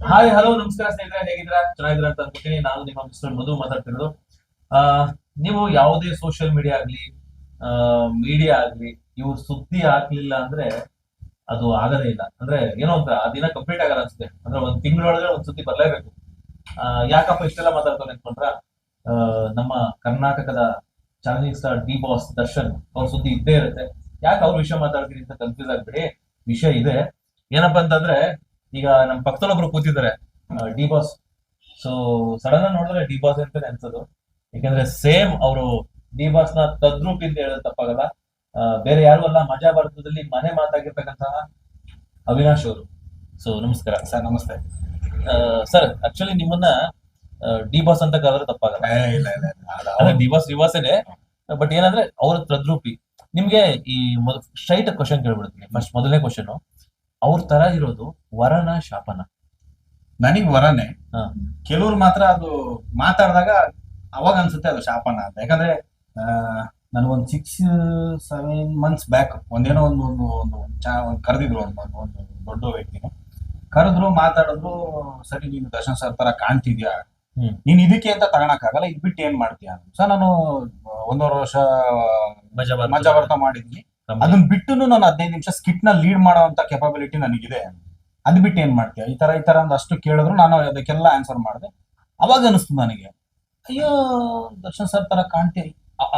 Hi hello ನಮಸ್ಕಾರ ಸ್ನೇಹಿತರೆ ಹೇಗಿದ್ರ ಚೆನ್ನಾಗಿದ್ರ ಅಂತ ಅನ್ಕೋತೀನಿ. ನಾನು ನಿಮ್ಮ ಮಿಸ್ಟರ್ ಮಧು ಮಾತಾಡ್ತಿರೋದು. ಆ ನೀವು ಯಾವುದೇ ಸೋಷಿಯಲ್ ಮೀಡಿಯಾ ಆಗ್ಲಿ ಮೀಡಿಯಾ ಆಗ್ಲಿ ಇವು ಸುದ್ದಿ ಹಾಕ್ಲಿಲ್ಲ ಅಂದ್ರೆ ಅದು ಆಗದೇ ಇಲ್ಲ. ಅಂದ್ರೆ ಏನೋ ಅಂತ ಆ ದಿನ ಕಂಪ್ಲೀಟ್ ಆಗಲ್ಲ ಅನ್ಸುತ್ತೆ. ಅಂದ್ರೆ ಒಂದ್ ತಿಂಗಳೊಳಗೆ ಒಂದ್ ಸುದ್ದಿ ಬರ್ಲೇಬೇಕು. ಆ, ಯಾಕಪ್ಪ ಇಷ್ಟೆಲ್ಲ ಮಾತಾಡ್ತಾನೆ ಅನ್ಕೊಂಡ್ರ ನಮ್ಮ ಕರ್ನಾಟಕದ challenging star D Boss Darshan ಅವ್ರ ಸುದ್ದಿ ಇದ್ದೇ ಇರುತ್ತೆ. ಯಾಕೆ ಅವ್ರ ವಿಷಯ ಮಾತಾಡ್ತೀನಿ ಅಂತ ಕನ್ಫ್ಯೂಸ್ ಆಗ್ಬಿಡಿ. ವಿಷಯ ಇದೆ. ಏನಪ್ಪಾ ಅಂತಂದ್ರೆ ಈಗ ನಮ್ ಪಕ್ಕದಲ್ಲೊಬ್ರು ಕೂತಿದ್ದಾರೆ ಡಿ ಬಾಸ್. ಸೊ ಸಡನ್ ಆಗಿ ನೋಡಿದ್ರೆ ಡಿ ಬಾಸ್ ಅಂತಾನೆ ಅನ್ಸೋದು. ಯಾಕಂದ್ರೆ ಸೇಮ್ ಅವರು ಡಿ ಬಾಸ್ನ ತದ್ರೂಪ್ ಅಂತ ಹೇಳೋದು ತಪ್ಪಾಗಲ್ಲ. ಬೇರೆ ಯಾರು ಅಲ್ಲ ಮಜಾ ಭಾರತದಲ್ಲಿ ಮನೆ ಮಾತಾಗಿರ್ತಕ್ಕಂತಹ ಅವಿನಾಶ್ ಅವರು. ಸೊ ನಮಸ್ಕಾರ. ಸರ್ ನಮಸ್ತೆ. ಸರ್ ಆಕ್ಚುಲಿ ನಿಮ್ಮನ್ನ ಡಿ ಬಾಸ್ ಅಂತ ಕರೆದ್ರೆ ತಪ್ಪಾಗಲ್ಲ. ಇಲ್ಲ ಇಲ್ಲ ಇಲ್ಲ. ಅದೇ ಡಿ ಬಾಸ್ ಡಿ ಇದೆ ಬಟ್ ಏನಂದ್ರೆ ಅವರ ತದ್ರೂಪಿ. ನಿಮ್ಗೆ ಈ ಸ್ಟ್ರೈಟ್ ಕ್ವಶನ್ ಕೇಳ್ಬಿಡ್ತೀನಿ ಫಸ್ಟ್ ಮೊದಲನೇ ಕ್ವಶನ್ ಅವ್ರ ತರ ಇರೋದು ವರನ ಶಾಪನ ನನಗ್ ವರನೇ ಹಾ. ಕೆಲವ್ರು ಮಾತ್ರ ಅದು ಮಾತಾಡಿದಾಗ ಅವಾಗ ಅನ್ಸುತ್ತೆ ಅದು ಶಾಪನ ಅಂತ ಯಾಕಂದ್ರೆ ನನಗೊಂದ್ ಸಿಕ್ಸ್ ಸೆವೆನ್ ಮಂತ್ಸ್ ಬ್ಯಾಕ್ ಒಂದೇನೋ ಒಂದು ಒಂದು ಒಂದು ಚಾ ಒಂದು ಕರೆದಿದ್ರು ಒಂದು ಒಂದು ಒಂದು ದೊಡ್ಡ ವ್ಯಕ್ತಿನ ಕರೆದ್ರು ಮಾತಾಡಿದ್ರು ಸರಿ ನೀನು ದರ್ಶನ್ ಸರ್ ತರ ಕಾಣ್ತಿದ್ಯಾ ಹ್ಮ್. ನೀನ್ ಇದಕ್ಕೆ ಅಂತ ತಗೊಳಕ್ಕಾಗಲ್ಲ ಇದ್ ಬಿಟ್ಟು ಏನ್ ಮಾಡ್ತೀಯ ಸರ್ ನಾನು ಒಂದೂವರೆ ವರ್ಷ ಮಜಾ. ಮಜಾ ಬರ್ತಾ ಮಾಡಿದ್ನಿ ಕಮ್ಮಿ. ಅದನ್ನ ಬಿಟ್ಟು ನಾನು ಹದಿನೈದು ನಿಮಿಷ ಸ್ಕಿಟ್ನ ಲೀಡ್ ಮಾಡುವಂತ ಕೆಪಬಿಲಿಟಿ ನನಗಿದೆ. ಅದ್ ಬಿಟ್ಟು ಏನ್ ಮಾಡ್ತೀಯ? ಈ ತರ ಈ ತರ ಅಷ್ಟು ಕೇಳಿದ್ರು ನಾನು ಅದಕ್ಕೆಲ್ಲ ಆನ್ಸರ್ ಮಾಡಿದೆ. ಅವಾಗ ಅನಿಸ್ತು ನನಗೆ ಅಯ್ಯೋ ದರ್ಶನ್ ಸರ್ ತರ ಕಾಣ್ತೀಯ?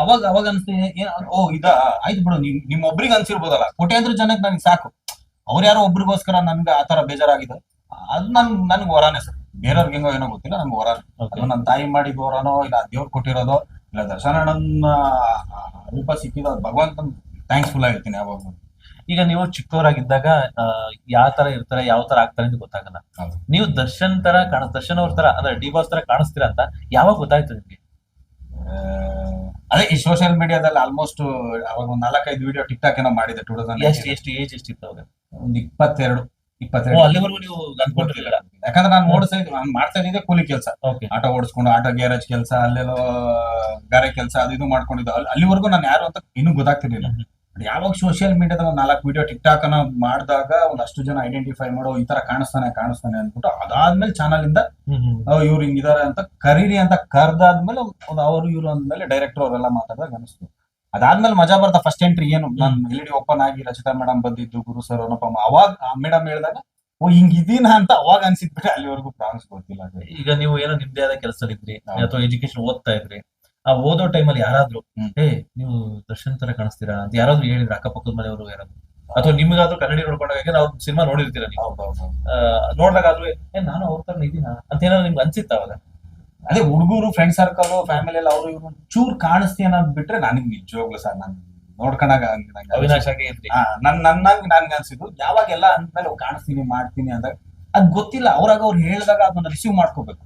ಅವಾಗ ಅವಾಗ ಅನಿಸ್ತು ಏನ್ ಓ ಇದ ಆಯ್ತು ಬಿಡು ನಿಮ್ ನಿಮ್ಮೊಬ್ರಿಗೆ ಅನ್ಸಿರ್ಬೋದಲ್ಲ. ಕೋಟ್ಯಾಂತರ ಜನಕ್ಕೆ ನನಗೆ ಸಾಕು. ಅವ್ರ ಯಾರೋ ಒಬ್ರಿಗೋಸ್ಕರ ನನ್ಗೆ ಆ ತರ ಬೇಜಾರಾಗಿದೆ. ಅದು ನನ್ ನನ್ಗೆ ವರಾನೇ ಸರ್. ಬೇರೆಯವ್ರಿಗೆ ಹೆಂಗೋ ಏನೋ ಗೊತ್ತಿಲ್ಲ ನನ್ಗೆ ಹೊರ. ಅದು ನನ್ನ ತಾಯಿ ಮಾಡಿದ ವರನೋ ಇಲ್ಲ ದೇವ್ರು ಕೊಟ್ಟಿರೋದೋ ಇಲ್ಲ ದರ್ಶನ ರೂಪ ಸಿಕ್ಕಿದ ಭಗವಂತನ ಥ್ಯಾಂಕ್ಸ್ಫುಲ್ ಆಗಿರ್ತೀನಿ ಯಾವಾಗ ಈಗ ನೀವು ಚಿಕ್ಕವರಾಗಿದ್ದಾಗ ಯಾವ ತರ ಇರ್ತಾರೆ ಯಾವ ತರ ಆಗ್ತಾರೆ ಅಂತ ಗೊತ್ತಾಗಲ್ಲ. ಹೌದು. ನೀವು ದರ್ಶನ್ ತರ ಕಾಣ ದರ್ಶನ್ ಅವ್ರ ತರ ಅಂದ್ರೆ ಡಿ ಬಾಸ್ ತರ ಕಾಣಿಸ್ತೀರಾ ಅಂತ ಯಾವಾಗ ಗೊತ್ತಾಯ್ತು ನಿಮ್ಗೆ? ಅದೇ ಈ ಸೋಷಿಯಲ್ ಮೀಡಿಯಾದಲ್ಲಿ ಆಲ್ಮೋಸ್ಟ್ ಅವಾಗ ಒಂದ್ ನಾಲ್ಕೈದು ವಿಡಿಯೋ ಟಿಕ್ ಟಾಕ್ ಏನೋ ಮಾಡಿದೆ ಟೂ ಎಷ್ಟು ತೌಸಂಡ್ ಎಷ್ಟು ಏಜ್ ಎಷ್ಟಿತ್ತು ಅವಾಗ? ಒಂದ್ ಇಪ್ಪತ್ತೆರಡು ಓ, ಇಪ್ಪತ್ತೆರಡು ಅಲ್ಲಿವರೆಗೂ ನೀವು ಅನ್ಕೊಂಡಿರ್ಲಿಲ್ಲ ಯಾಕಂದ್ರೆ ನಾನು ಓಡಿಸ್ತಾ ಇದ್ದೆ ನಾನು ಮಾಡ್ತಾ ಇದ್ದೀನಿ ಕೂಲಿ ಕೆಲಸ. ಓಕೆ. ಆಟೋ ಓಡಿಸ್ಕೊಂಡು ಆಟೋ ಗ್ಯಾರೇಜ್ ಕೆಲಸ ಅಲ್ಲೆಲ್ಲೋ ಗಾರೆ ಕೆಲಸ ಅದು ಇದು ಮಾಡ್ಕೊಂಡಿದ್ದೆ. ಅಲ್ಲಿ- ಅಲ್ಲಿವರೆಗೂ ನಾನು ಯಾರು ಅಂತ ಇನ್ನೂ ಗೊತ್ತಾಗ್ತಿರ್ಲಿಲ್ಲ. ಯಾವಾಗ ಸೋಷಿಯಲ್ ಮೀಡಿಯಾದ ಒಂದ್ ನಾಲ್ಕು ವಿಡಿಯೋ ಟಿಕ್ ಟಾಕ್ ಅನ್ನ ಮಾಡಿದಾಗ ಅಷ್ಟು ಜನ ಐಡೆಂಟಿಫೈ ಮಾಡೋ ಈ ತರ ಕಾಣಿಸ್ತಾನೆ ಕಾಣಿಸ್ತಾನೆ ಅಂದ್ಬಿಟ್ಟು ಅದಾದ್ಮೇಲೆ ಚಾನಲ್ ಇಂದ ಇವ್ರು ಹಿಂಗಿದಾರೆ ಅಂತ ಕರೀರಿ ಅಂತ ಕರ್ದಾದ್ಮೇಲೆ ಒಂದು ಅವರು ಇವ್ರು ಅಂದ್ಮೇಲೆ ಡೈರೆಕ್ಟರ್ ಅವರೆಲ್ಲ ಮಾತಾಡಿದಾಗ ಅನಿಸ್ತು. ಅದಾದ್ಮೇಲೆ ಮಜಾ ಬರ್ತಾ ಫಸ್ಟ್ ಎಂಟ್ರಿ ಏನು? ನಾನು ಎಲ್ ಡಿ ಓಪನ್ ಆಗಿ ರಚಿತಾ ಮೇಡಮ್ ಬಂದಿದ್ದು ಗುರು ಸರ್ ಅನುಪಮ ಅವಾಗ ಮೇಡಮ್ ಹೇಳಿದಾಗ ಓ ಹಿಂಗಿದೀನ ಅಂತ ಅವಾಗ ಅನ್ಸಿದ್ಬಿಟ್ಟು ಅಲ್ಲಿವರೆಗೂ ಪ್ರಾಮಿಸ್ ಗೊತ್ತಿಲ್ಲ. ಈಗ ನೀವು ಏನೋ ನಿಮ್ದೇ ಆದ ಕೆಲಸದಲ್ಲಿ ಇದ್ರಿ. ಅಥವಾ ಎಜುಕೇಶನ್ ಓದ್ತಾ ಇದ್ರಿ ಆ ಓದೋ ಟೈಮಲ್ಲಿ ಯಾರಾದ್ರೂ. ಏ ನೀವು ದರ್ಶನ್ ತರ ಕಾಣಿಸ್ತೀರಾ? ಅಂತ ಯಾರಾದ್ರೂ ಹೇಳಿದ್ರ ಅಕ್ಕಪಕ್ಕದ ಮನೆಯವರು ಯಾರಾದ್ರೂ. ಅಥವಾ ನಿಮ್ಗಾದ್ರೂ ಕನ್ನಡಿ ನೋಡ್ಕೊಂಡಾಗ ಅವ್ರ ಸಿನಿಮಾ ನೋಡಿರ್ತೀರ ನೀವು? ನೋಡ್ದಾಗಾದ್ರೂ ಏ ನಾನು ಅವ್ರ ತರ ಇದೀನ? ಅಂತ ಏನಾದ್ರು ನಿಮ್ಗೆ ಅನ್ಸಿತ್ತ ಅವಾಗ? ಅದೇ ಹುಡುಗರು ಫ್ರೆಂಡ್ ಸರ್ಕಲ್ ಫ್ಯಾಮಿಲಿ ಎಲ್ಲ ಅವರು ಇವ್ರು ಚೂರ್ ಕಾಣಿಸ್ತಿ ಅನ್ನೋದು ಬಿಟ್ರೆ ನನಗೆ ನಿಜವಾಗ್ಲು ಸರ್ ನಾನು ನೋಡ್ಕೊಂಡಾಗ ಅವಿನಾಶ್ ಆಗಿ ನನ್ ನನ್ನಂಗ್ ನನ್ಗೆ ಅನ್ಸಿದ್ದು ಯಾವಾಗೆಲ್ಲ ಅಂದ್ಮೇಲೆ ಕಾಣಿಸ್ತೀನಿ ಮಾಡ್ತೀನಿ ಅಂದಾಗ ಅದ್ ಗೊತ್ತಿಲ್ಲ ಅವ್ರಾಗ ಅವ್ರು ಹೇಳಿದಾಗ ಅದನ್ನ ರಿಸೀವ್ ಮಾಡ್ಕೋಬೇಕು.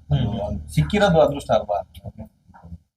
ಸಿಕ್ಕಿರೋದು ಅದೃಷ್ಟ ಅಲ್ವಾ?